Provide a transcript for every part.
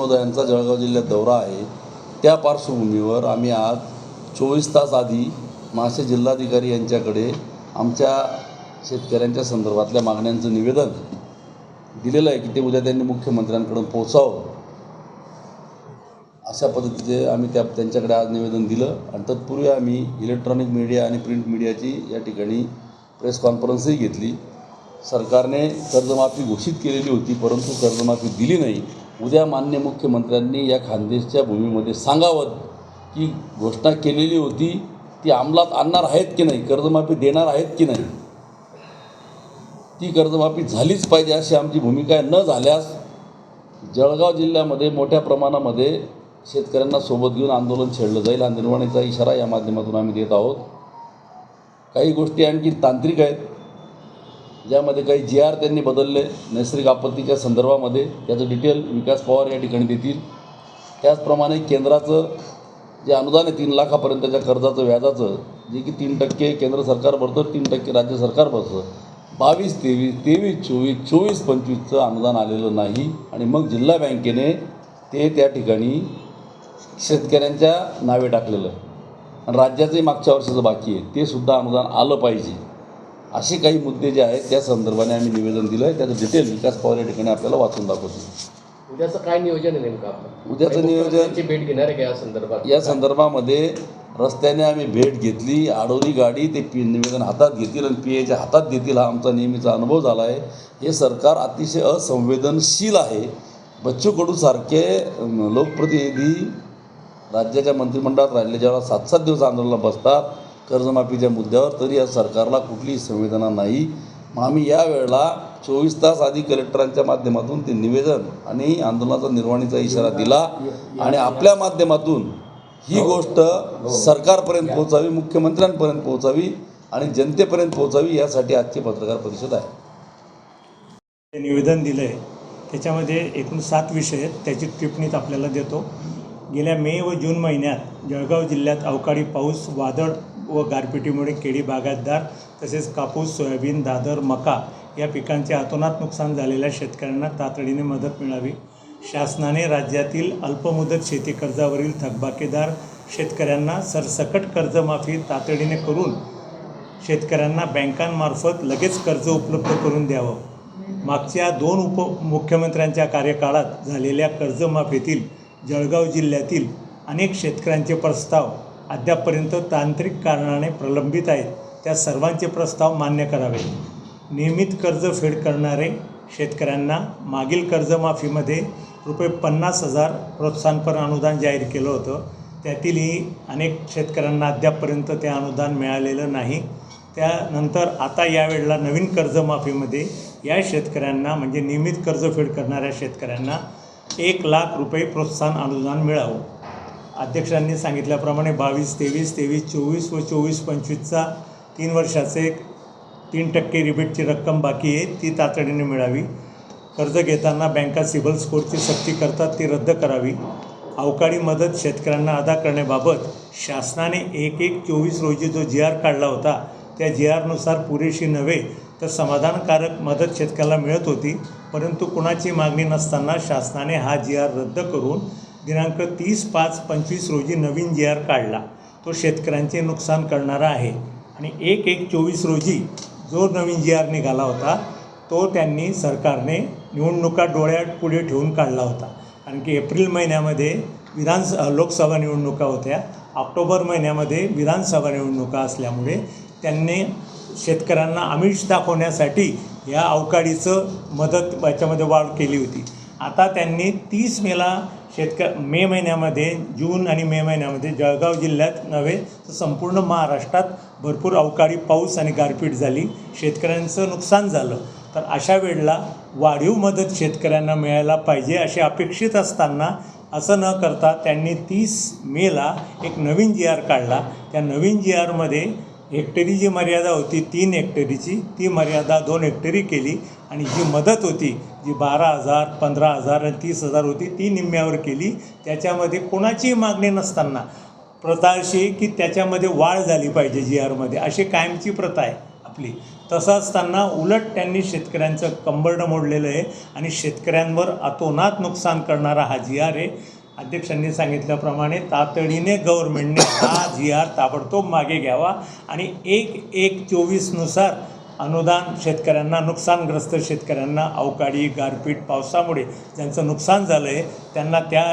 महोदयांचा जळगाव जिल्ह्यात दौरा आहे. त्या पार्श्वभूमीवर आम्ही आज चोवीस तास आधी मासे जिल्हाधिकारी यांच्याकडे आमच्या शेतकऱ्यांच्या संदर्भातल्या मागण्यांचं निवेदन दिलेलं आहे की ते उद्या त्यांनी मुख्यमंत्र्यांकडून पोचावं अशा पद्धतीचे आम्ही त्या त्यांच्याकडे आज निवेदन दिलं आणि तत्पूर्वी आम्ही इलेक्ट्रॉनिक मीडिया आणि प्रिंट मीडियाची या ठिकाणी प्रेस कॉन्फरन्सही घेतली. सरकारने कर्जमाफी घोषित केलेली होती परंतु कर्जमाफी दिली नाही. उद्या मान्य मुख्यमंत्र्यांनी या खानदेशच्या भूमीमध्ये सांगावं की घोषणा केलेली होती ती अंमलात आणणार आहेत की नाही कर्जमाफी देणार आहेत की नाही? ती कर्जमाफी झालीच पाहिजे अशी आमची भूमिका आहे न झाल्यास जळगाव जिल्ह्यामध्ये मोठ्या प्रमाणामध्ये शेतकऱ्यांना सोबत घेऊन आंदोलन छेडलं जाईल. हा निर्वाणीचा इशारा या माध्यमातून आम्ही देत आहोत. काही गोष्टी आणखी तांत्रिक आहेत. ज्यामध्ये काही जी आर त्यांनी बदलले नैसर्गिक आपत्तीच्या संदर्भामध्ये. त्याचं डिटेल विकास पवार या ठिकाणी देतील. त्याचप्रमाणे केंद्राचं जे अनुदान आहे तीन लाखापर्यंतच्या कर्जाचं व्याजाचं जे की तीन टक्के केंद्र सरकार भरतं तीन टक्के राज्य सरकार भरतं. बावीस तेवीस तेवीस चोवीस चोवीस पंचवीसचं अनुदान आलेलं नाही. आणि मग जिल्हा बँकेने ते त्या ठिकाणी शेतकऱ्यांच्या नावे टाकलेलं आणि राज्याचंही मागच्या वर्षाचं बाकी आहे. ते सुद्धा अनुदान आलं पाहिजे. असे काही मुद्दे जे आहेत त्या संदर्भाने आम्ही निवेदन दिलं आहे त्याचं डिटेल विकास पवार या ठिकाणी आपल्याला वाचून दाखवतो. उद्याचं काय नियोजन आहे नेमकं आपलं? उद्याचं नियोजन- भेट घेणार आहे का या संदर्भात? या संदर्भामध्ये रस्त्याने आम्ही भेट घेतली अडवली गाडी ते पी निवेदन हातात घेतील आणि पी एच्या हातात देतील हा आमचा नेहमीचा अनुभव झाला आहे. हे सरकार अतिशय असंवेदनशील आहे. बच्चू कडूसारखे लोकप्रतिनिधी राज्याच्या मंत्रिमंडळात राहिले जेव्हा सात सात दिवस आंदोलनाला बसतात कर्जमाफीच्या मुद्द्यावर तरी या सरकारला कुठलीही संवेदना नाही. मग आम्ही यावेळेला चोवीस तास आधी कलेक्टरांच्या माध्यमातून ते निवेदन आणि आंदोलनाचा निर्वाणीचा इशारा दिला आणि आपल्या माध्यमातून ही गोष्ट सरकारपर्यंत पोहोचावी मुख्यमंत्र्यांपर्यंत पोहोचावी आणि जनतेपर्यंत पोहोचावी यासाठी आजची पत्रकार परिषद आहे. जे निवेदन दिलं आहे त्याच्यामध्ये एकूण सात विषय आहेत त्याची टिप्पणीत आपल्याला देतो. गेल्या मे व जून महिन्यात जळगाव जिल्ह्यात अवकाळी पाऊस वादळ व गारपिटीमुळे केळी बागायतदार तसेच कापूस सोयाबीन दादर मका या पिकांचे अतोनात नुकसान झालेल्या शेतकऱ्यांना तातडीने मदत मिळावी. शासनाने राज्यातील अल्पमुदत शेती कर्जावरील थकबाकीदार शेतकऱ्यांना सरसकट कर्जमाफी तातडीने करून शेतकऱ्यांना बँकांमार्फत लगेच कर्ज उपलब्ध करून द्यावं. मागच्या दोन उपमुख्यमंत्र्यांच्या कार्यकाळात झालेल्या कर्जमाफीतील जळगाव जिल्ह्यातील अनेक शेतकऱ्यांचे प्रस्ताव अद्यापपर्यंत तांत्रिक कारणाने प्रलंबित आहेत. त्या सर्वांचे प्रस्ताव मान्य करावे नियमित कर्ज फेड करणारे शेतकऱ्यांना मागील कर्जमाफीमध्ये रुपये पन्नास हजार प्रोत्साहनपर अनुदान जाहीर केलं होतं. त्यातीलही अनेक शेतकऱ्यांना अद्यापपर्यंत ते अनुदान मिळालेलं नाही. त्यानंतर आता यावेळेला नवीन कर्जमाफीमध्ये या शेतकऱ्यांना म्हणजे नियमित कर्जफेड करणाऱ्या शेतकऱ्यांना एक लाख रुपये प्रोत्साहन अनुदान मिळावं. अध्यक्षांनी सांगितल्याप्रमाणे बावीस तेवीस तेवीस चोवीस व चोवीस पंचवीसचा तीन वर्षाचे तीन टक्के रिबेटची रक्कम बाकी आहे ती तातडीने मिळावी. कर्ज घेताना बँका सिबल स्कोरची सक्ती करतात ती रद्द करावी. अवकाळी मदत शेतकऱ्यांना अदा करण्याबाबत शासनाने एक एक चोवीस रोजी जो जी आर काढला होता त्या जी आरनुसार पुरेशी नव्हे तर समाधानकारक मदत शेतकऱ्याला मिळत होती. परंतु कुणाची मागणी नसताना शासनाने हा जी आर रद्द करून दिनांक तीस पाच पंचवीस रोजी नवीन जी आर काढला. तो शेतकऱ्यांचे नुकसान करणारा आहे. आणि एक एक चोवीस रोजी जो नवीन जी आर निघाला होता तो त्यांनी सरकारने निवडणुका डोळ्यात पुढे ठेवून काढला होता. कारण की एप्रिल महिन्यामध्ये विधान लोकसभा निवडणुका होत्या. ऑक्टोबर महिन्यामध्ये विधानसभा निवडणुका असल्यामुळे त्यांनी शेतकऱ्यांना आमिष दाखवण्यासाठी या अवकाळीचं मदत याच्यामध्ये वाढ केली होती. आता त्यांनी तीस मेला शेतक मे महिन्यामध्ये जून आणि मे महिन्यामध्ये जळगाव जिल्ह्यात नव्हे तर संपूर्ण महाराष्ट्रात भरपूर अवकाळी पाऊस आणि गारपीट झाली. शेतकऱ्यांचं नुकसान झालं. तर अशा वेळेला वाढीव मदत शेतकऱ्यांना मिळायला पाहिजे असे अपेक्षित असताना असं न करता त्यांनी तीस मेला एक नवीन जी आर काढला. त्या नवीन जी आरमध्ये हेक्टरी जी मर्यादा होती तीन हेक्टरीची ती मर्यादा दोन हेक्टरी केली आणि जी मदत होती जी बारा हजार पंधरा हजार आणि तीस हजार होती ती निम्म्यावर केली. त्याच्यामध्ये कोणाचीही मागणी नसताना प्रथा अशी की त्याच्यामध्ये वाढ झाली पाहिजे जी आरमध्ये. अशी कायमची प्रथा आहे आपली. तसं असताना उलट त्यांनी शेतकऱ्यांचं कंबरडं मोडलेलं आहे आणि शेतकऱ्यांवर अतोनात नुकसान करणारा हा जी आर आहे. अध्यक्षांनी सांगितल्याप्रमाणे तातडीने गव्हर्मेंटने हा जी आर ताबडतोब मागे घ्यावा आणि एक एक चोवीसनुसार अनुदान शेतकऱ्यांना नुकसानग्रस्त शेतकऱ्यांना अवकाळी गारपीट पावसामुळे ज्यांचं नुकसान झालं आहे त्यांना त्या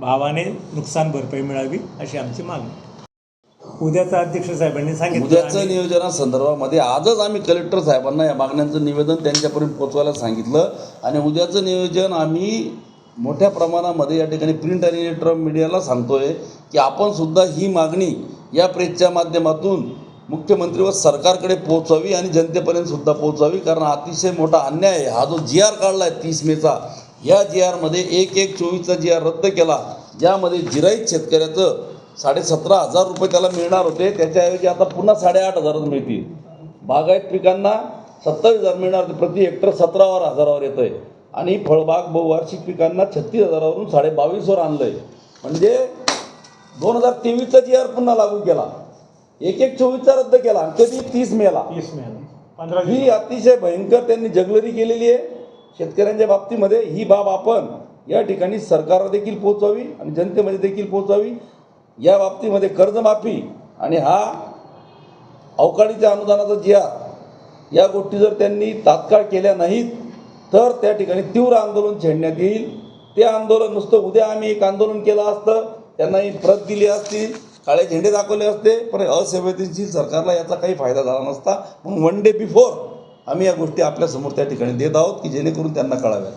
भावाने नुकसान भरपाई मिळावी अशी आमची मागणी. उद्याचा अध्यक्ष साहेबांनी सांगितलं उद्याचं नियोजनासंदर्भामध्ये आजच आम्ही कलेक्टर साहेबांना या मागण्यांचं निवेदन त्यांच्यापर्यंत पोचवायला सांगितलं आणि उद्याचं नियोजन आम्ही मोठ्या प्रमाणामध्ये या ठिकाणी प्रिंट आणि इलेक्ट्रॉनिक मीडियाला सांगतोय की आपण सुद्धा ही मागणी या प्रेसच्या माध्यमातून मुख्यमंत्री व सरकारकडे पोहोचावी आणि जनतेपर्यंत सुद्धा पोहोचावी. कारण अतिशय मोठा अन्याय आहे. हा जो जी आर काढला आहे तीस मेचा या जी आरमध्ये एक एक चोवीसचा जी आर रद्द केला. ज्यामध्ये जिराईत शेतकऱ्याचं साडेसतरा हजार रुपये त्याला मिळणार होते. त्याच्याऐवजी आता पुन्हा साडेआठ हजारच मिळतील. बागायत पिकांना सत्तावीस हजार मिळणार होते. प्रति हेक्टर सतरावर हजारावर येतं आहे आणि फळबाग बहुवार्षिक पिकांना छत्तीस हजारावरून साडे बावीसवर आणलं आहे म्हणजे दोन हजार तेवीसचा जी आर पुन्हा लागू केला. एक एक चोवीसचा रद्द केला आणि कधी? तीस मेला. तीस मे पंधरा ही अतिशय भयंकर त्यांनी जगलरी केलेली आहे. शेतकऱ्यांच्या बाबतीमध्ये ही बाब आपण या ठिकाणी सरकारला देखील पोहोचावी आणि जनतेमध्ये देखील पोहोचावी या बाबतीमध्ये कर्जमाफी आणि हा अवकाळीच्या अनुदानाचा जी आर या गोष्टी जर त्यांनी तात्काळ केल्या नाहीत तर त्या ठिकाणी तीव्र आंदोलन छेडण्यात येईल. ते आंदोलन नुसतं उद्या आम्ही एक आंदोलन केलं असतं. त्यांना ही प्रत दिली असती. काळे झेंडे दाखवले असते. पण असंवेदनशील सरकारला याचा काही फायदा झाला नसता. म्हणून वन डे बिफोर आम्ही या गोष्टी आपल्यासमोर त्या ठिकाणी देत आहोत की जेणेकरून त्यांना कळाव्यात.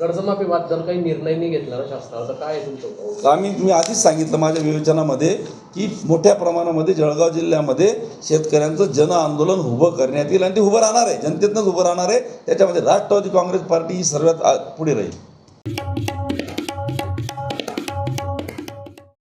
आपल्यामार्फत कर्जमाफी जर काही निर्णय नाही घेतला ना शासनाचा. काय तुमचं आम्ही मी आधीच सांगितलं माझ्या विवेचनामध्ये की मोठ्या प्रमाणामध्ये जळगाव जिल्ह्यामध्ये शेतकऱ्यांचं जन आंदोलन उभं करण्यात येईल आणि ते उभं राहणार आहे. जनतेतनंच उभं राहणार आहे. त्याच्यामध्ये राष्ट्रवादी काँग्रेस पार्टी ही सर्वात आ- पुढे राहील.